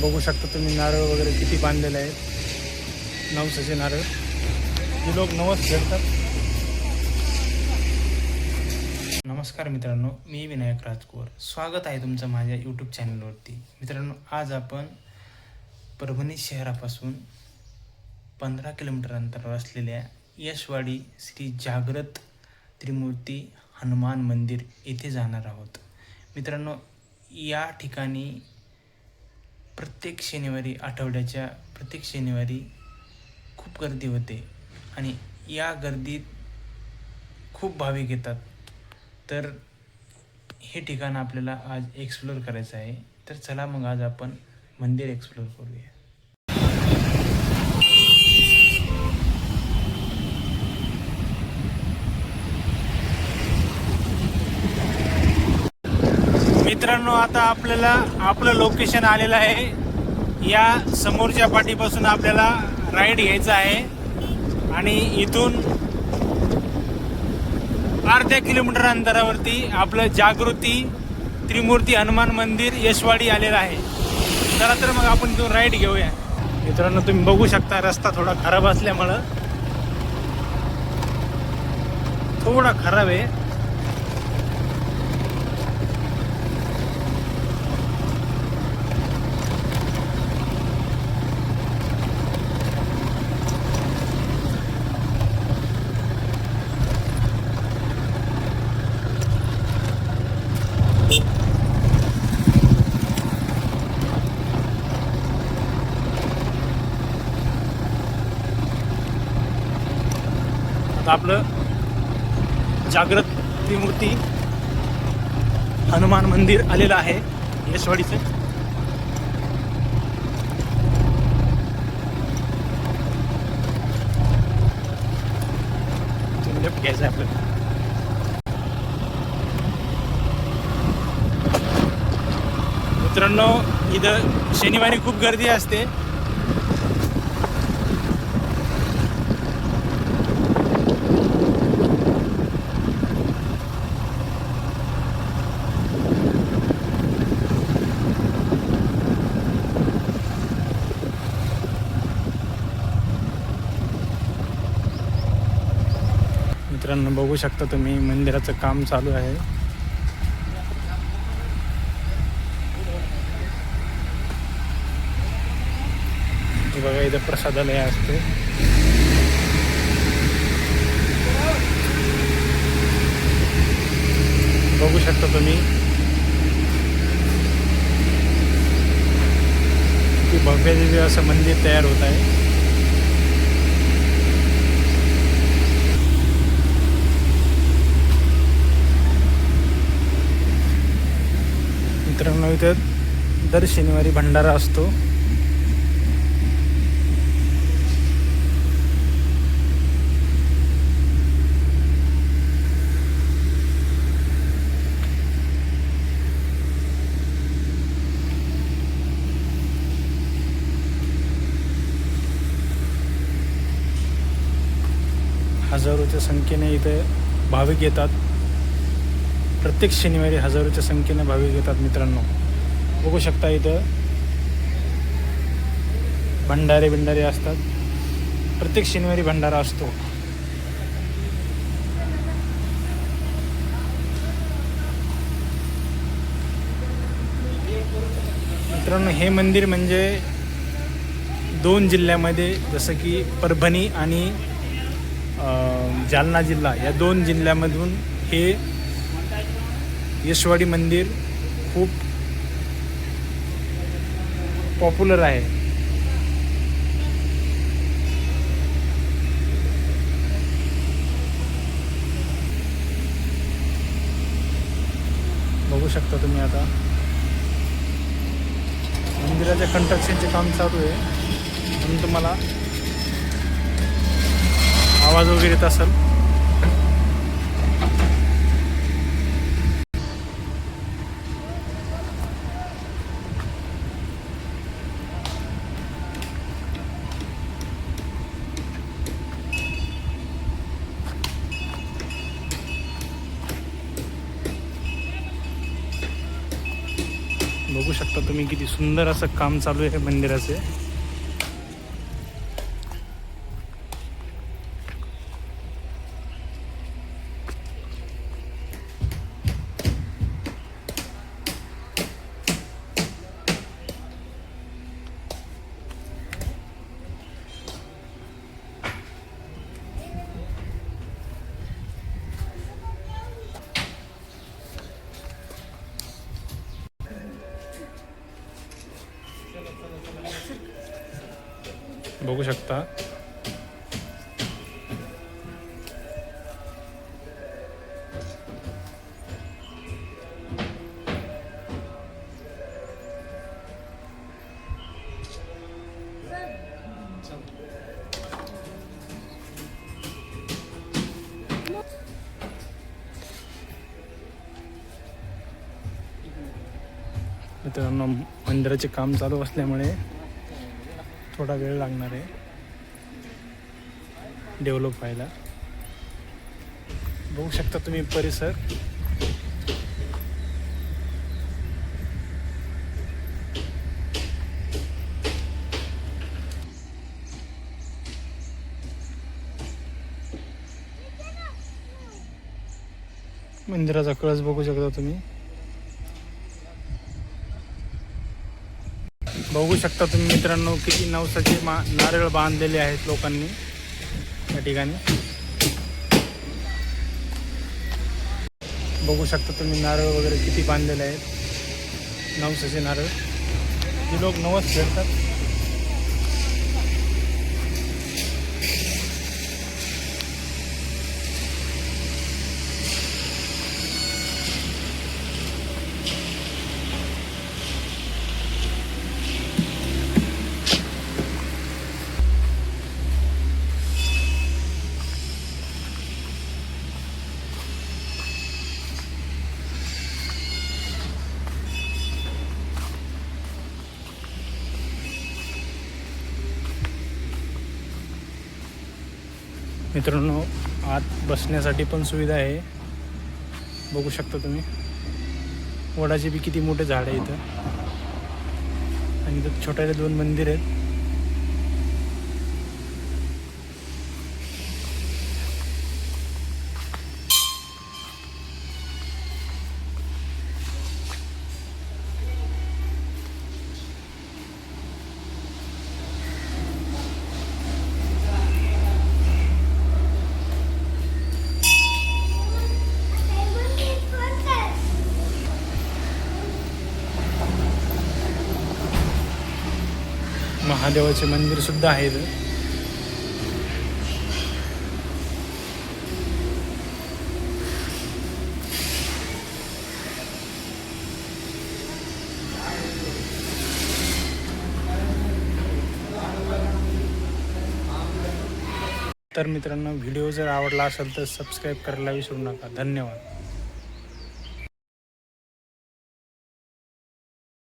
बघू शकता तुम्ही नारळ वगैरे किती बांधलेले आहेत. नवसाचे नारळ. हे लोक नवस फेडतात नमस्कार मित्रांनो मी विनायक राजकोर स्वागत आहे तुमचं माझ्या यूट्यूब चॅनलवरती मित्रांनो आज आपण परभणी शहरापासून पंधरा किलोमीटर अंतरावर असलेल्या यशवाडी श्री जागृत त्रिमूर्ती हनुमान मंदिर येथे जाणार आहोत. मित्रांनो या ठिकाणी प्रत्येक शनिवारी आठवड्याच्या प्रत्येक शनिवारी खूप गर्दी होते. आणि या गर्दीत खूप भाविक येतात. तर हे ठिकाण आपल्याला आज एक्सप्लोअर करायचं आहे. तर चला मग आज आपण मंदिर एक्सप्लोअर करूया. मित्रांनो आता आपल्याला आपलं लोकेशन आलेलं आहे. या समोरच्या पाठीपासून आपल्याला राईड घ्यायचा आहे. आणि इथून अर्ध्या किलोमीटर अंतरावरती आपलं जागृती त्रिमूर्ती हनुमान मंदिर यशवाडी आलेलं आहे. चला तर मग आपण इथून राईड घेऊया. मित्रांनो तुम्ही बघू शकता रस्ता थोडा खराब असल्यामुळं. थोडा खराब आहे. आपलं जागृत त्रिमूर्ती हनुमान मंदिर आलेलं आहे यशवाडीचं इथून घ्यायचं आहे आपल्याला. मित्रांनो इथं शनिवारी खूप गर्दी असते मित्रांनो बघू शकता तुम्ही मंदिराचं काम चालू आहे. बघा इथं प्रसादालय असते. बघू शकता तुम्ही. की भव्य दिव्य असं मंदिर तयार होत आहे. मित्रांनो इथं दर शनिवारी भंडारा असतो. हजारोच्या संख्येने इथे भाविक येतात. प्रत्येक शनिवारी हजारोच्या संख्येने भाविक येतात मित्रांनो. बघू शकता इथं भंडारे बिंडारे असतात. प्रत्येक शनिवारी भंडारा असतो. मित्रांनो हे मंदिर म्हणजे दोन जिल्ह्यामध्ये जसं की परभणी आणि जालना जिल्हा या दोन जिल्ह्यामधून हे यशवाडी मंदिर खूप पॉप्युलर आहे. बघू शकता तुम्ही आता. मंदिराच्या कंस्ट्रक्शनचे काम चालू आहे. म्हणून तुम्हाला आवाज वगैरे येत असेल. बघू शकता तुम्ही किती सुंदर असं काम चालू आहे मंदिराचे. बघू शकता. मित्रांनो मंदिराचे काम चालू असल्यामुळे थोडा वेळ लागणार आहे. डेव्हलप व्हायला. बघू शकता तुम्ही परिसर. मंदिराचा कळस बघू शकता तुम्ही. बघू शकता तुम्ही मित्रांनो किती नवसाचे मा नारळ बांधलेले आहेत लोकांनी या ठिकाणी. बघू शकता तुम्ही नारळ वगैरे किती बांधलेले आहेत. नवसाचे नारळ. जे लोक नवस फेडतात मित्रांनो आत बसण्यासाठी पण सुविधा आहे. बघू शकता तुम्ही. वडाचे बी किती मोठे झाड आहे इथं आणि इथं छोट्याले दोन मंदिर आहेत. महादेवाचे मंदिर सुद्धा आहे इथं तर मित्रांनो व्हिडिओ जर आवडला असेल तर सबस्क्राईब करायला विसरू नका. धन्यवाद.